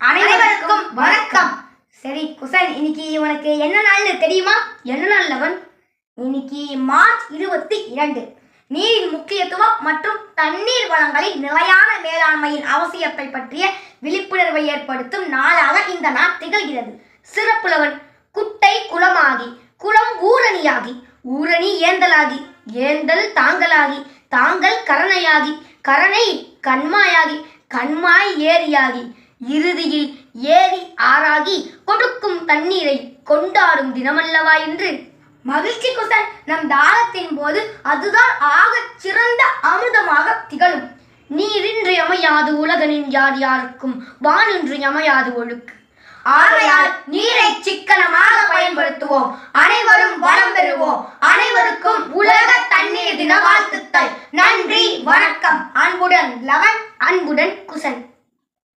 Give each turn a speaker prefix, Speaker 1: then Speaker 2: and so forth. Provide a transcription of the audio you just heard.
Speaker 1: அனைவருக்கும் வணக்கம். சரி குசன் இன்னைக்கு உனக்கு என்ன நாள்னு தெரியுமா? என்ன நாள் லவன்? இன்னைக்கு மார்ச் இருபத்தி இரண்டு. நீரின் முக்கியத்துவம் மற்றும் தண்ணீர் வளங்களின் நிலையான மேலாண்மையின் அவசியத்தை பற்றிய விழிப்புணர்வை ஏற்படுத்தும் நாளாக இந்த நாள் திகழ்கிறது. சிறப்புலவன் குட்டை குளமாகி குளம் ஊரணியாகி ஊரணி ஏந்தலாகி ஏந்தல் தாங்கலாகி தாங்கல் கரணையாகி கரணை கண்மாயாகி கண்மாய் ஏரியாகி இறுதியில் ஏரி ஆறாகி கொடுக்கும் தண்ணீரை கொண்டாடும் தினமல்லவா என்று மகிழ்ச்சி குசன் நம் தாகத்தின் போது அதுதான் ஆகச் சிறந்த அமுதமாக திகழும். நீரின்றி அமையாது உலகனின் யார் யாருக்கும் வானின்றி அமையாது ஒழுக்கு. ஆகையால் நீரை சிக்கனமாக பயன்படுத்துவோம். அனைவரும் வளம் பெறுவோம். அனைவருக்கும் உலக தண்ணீர் தின வாழ்த்துக்கள் நன்றி வணக்கம். அன்புடன் லவன் அன்புடன் குசன்.